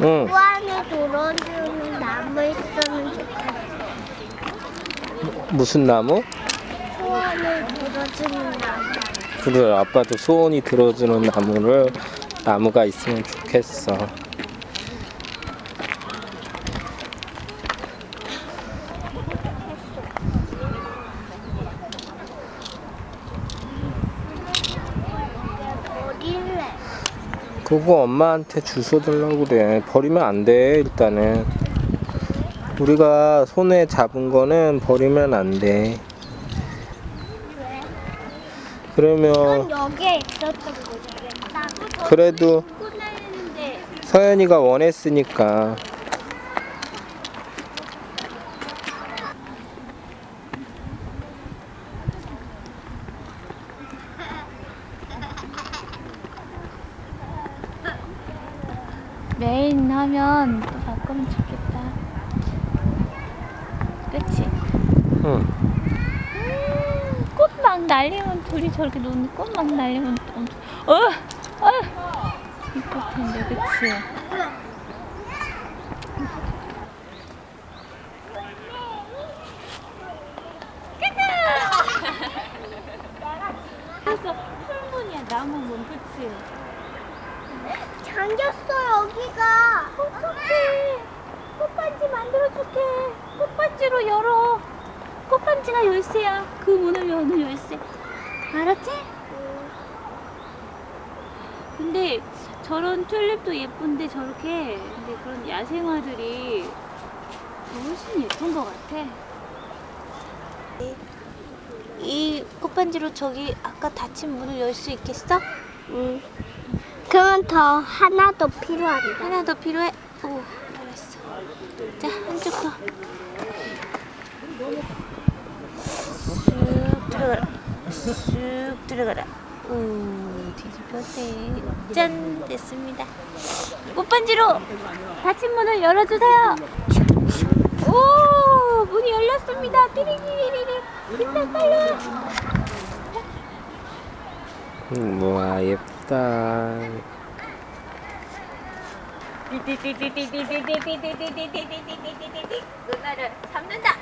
응. 그 안에 들어주는 나무 있으면 좋겠어. 무슨 나무? 소원을 들어주는 나무. 그래 아빠도 소원이 들어주는 나무를 나무가 있으면 좋겠어. 그거 엄마한테 주워 달라고 그래. 버리면 안 돼, 일단은. 우리가 손에 잡은 거는 버리면 안 돼. 왜? 그러면 넌 여기에 있었던 거잖아. 그래도 서연이가 원했으니까. 메인 하면 또 바꾸면 좋겠다. 그치? 응. 음, 꽃 막 날리면 둘이 저렇게 노는 꽃 막 날리면 또 엄청, 어! 어! 이쁠 텐데, 그치? 그래서 풀문이야, 나무 문, 그치? 잠겼어 여기가. 어떡해. 꽃반지 만들어줄게. 꽃반지로 열어. 꽃반지가 열쇠야. 그 문을 여는 열쇠. 알았지? 근데 저런 튤립도 예쁜데 저렇게 근데 그런 야생화들이 훨씬 예쁜 것 같아. 이 꽃반지로 저기 아까 닫힌 문을 열 수 있겠어? 응. 그러면 더 하나 더 필요한데. 하나 더 필요해? 오, 알았어. 자, 한쪽 더. 쑥 들어가라. 쑥 들어가라. 오, 뒤집혔네. 짠, 됐습니다. 꽃반지로 닫힌 문을 열어주세요. 오, 문이 열렸습니다. 띠리리리리. 일단 빨리. 우와 예쁘다 띠띠띠띠띠띠띠띠띠띠띠띠띠띠띠띠띠 누나를 잡는다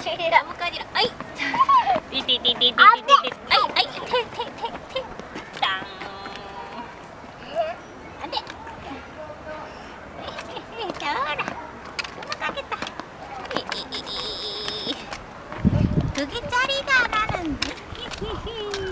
제일 나뭇가지로 아이 띠띠띠띠띠띠띠 아이 아이 태태태태땅 안돼 저라 도망가겠다 그게 짜리가라는 히히히